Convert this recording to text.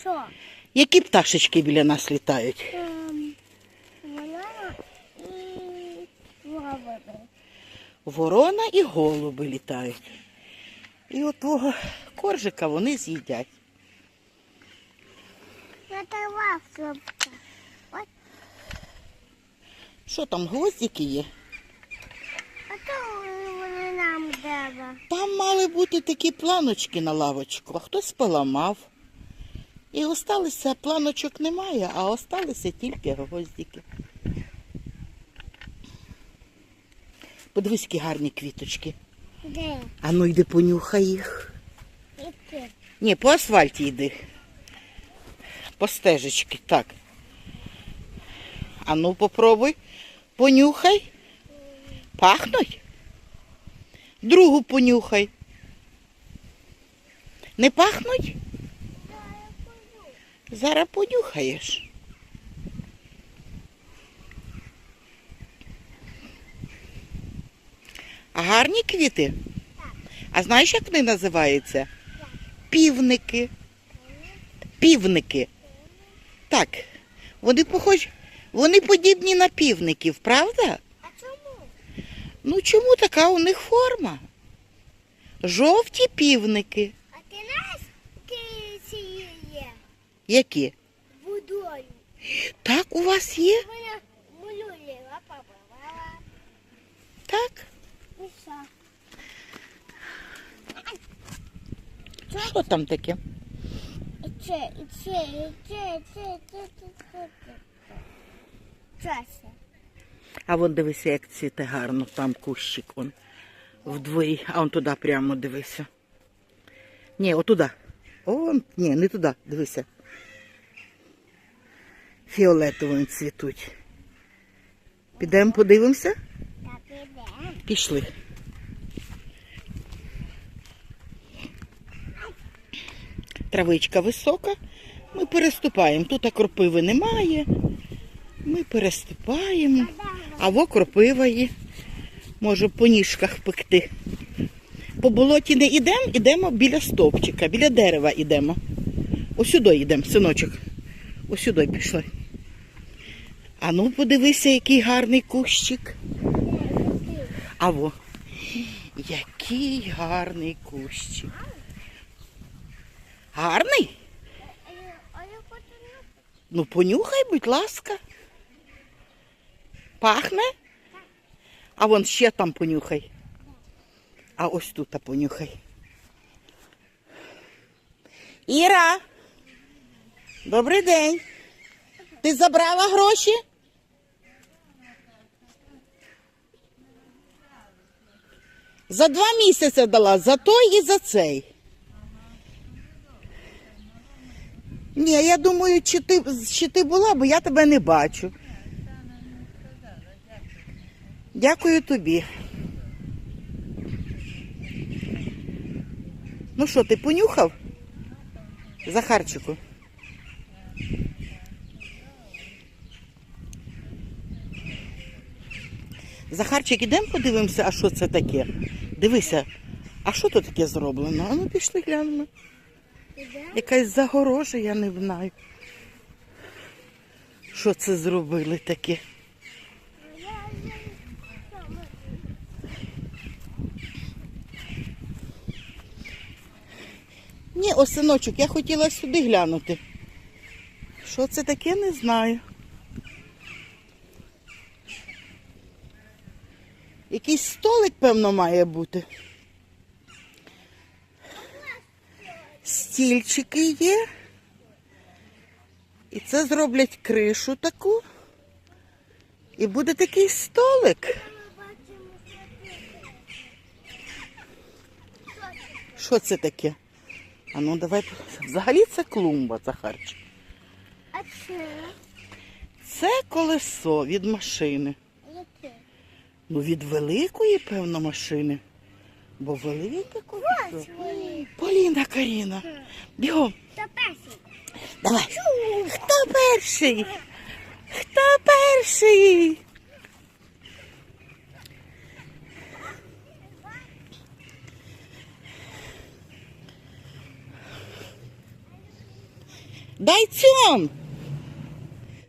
Що? Які пташечки біля нас літають? Ем, Вона і лаври. Ворона і голуби літають. І от твого коржика вони з'їдять. Що там, гвоздики є? а то вони нам треба. Там мали бути такі планочки на лавочку, а хтось поламав. І осталися, планочок немає, а осталися тільки гвоздики. Подивись, які гарні квіточки. Де? А ну йди понюхай їх. Іти. Ні, по асфальті йди. По стежечки, так. А ну попробуй. Понюхай. Пахнуть? Другу понюхай. Не пахнуть? Зараз понюхаєш. А гарні квіти? А знаєш, як вони називаються? Півники. Півники. Так. Вони похожі. Вони подібні на півників, правда? А чому? Ну чому така у них форма? Жовті півники. А ти знаєш, ти ці є Які? водою. Так, у вас є? Вона малює. Ла-па-па-ла-ла. Так. І що? Що там таке? Це, це, це, це, це, це, це. А вон дивися, як цвіте гарно, там кущик он вдвоє, а он туди прямо дивися. Ні, отуда. Он, ні, не туди, дивися. Фіолетовим цвітуть. Підемо подивимося? Так. Пішли. Травичка висока. Ми переступаємо. Тут кропиви немає. Ми переступаємо. А во кропива є. Може по ніжках пекти. По болоті не йдемо, йдемо біля стовпчика, біля дерева йдемо. Ось сюди йдемо, синочок. Ось сюди пішли. А ну подивися, який гарний кущик. А. Який гарний кущик. Гарний? Ну, понюхай, будь ласка. Пахне? А вон ще там понюхай. А ось тут понюхай. Іра. Добрий день. Ти забрала гроші? За два місяці дала, за той і за цей. Ні, я думаю, чи ти, чи ти була, бо я тебе не бачу. Дякую тобі. Ну що, ти понюхав? Захарчику. Захарчик, ідемо подивимося, а що це таке? Дивися, а що тут таке зроблено? А ну пішли глянемо. Якась загорожа, я не знаю. Що це зробили таке? Ні, о, синочок, я хотіла сюди глянути. Що це таке, не знаю. Якийсь столик, певно, має бути. Стільчики є. І це зроблять кришу таку. І буде такий столик. що. Це таке? А ну давай. Взагалі це клумба, Захарчик. А це? Це колесо від машини. Ну, від великої, певно, машини. Бо велике колесо. Поліна Каріна. Бігом. Та перший. Давай. Хто перший? Хто перший? Дай цьом.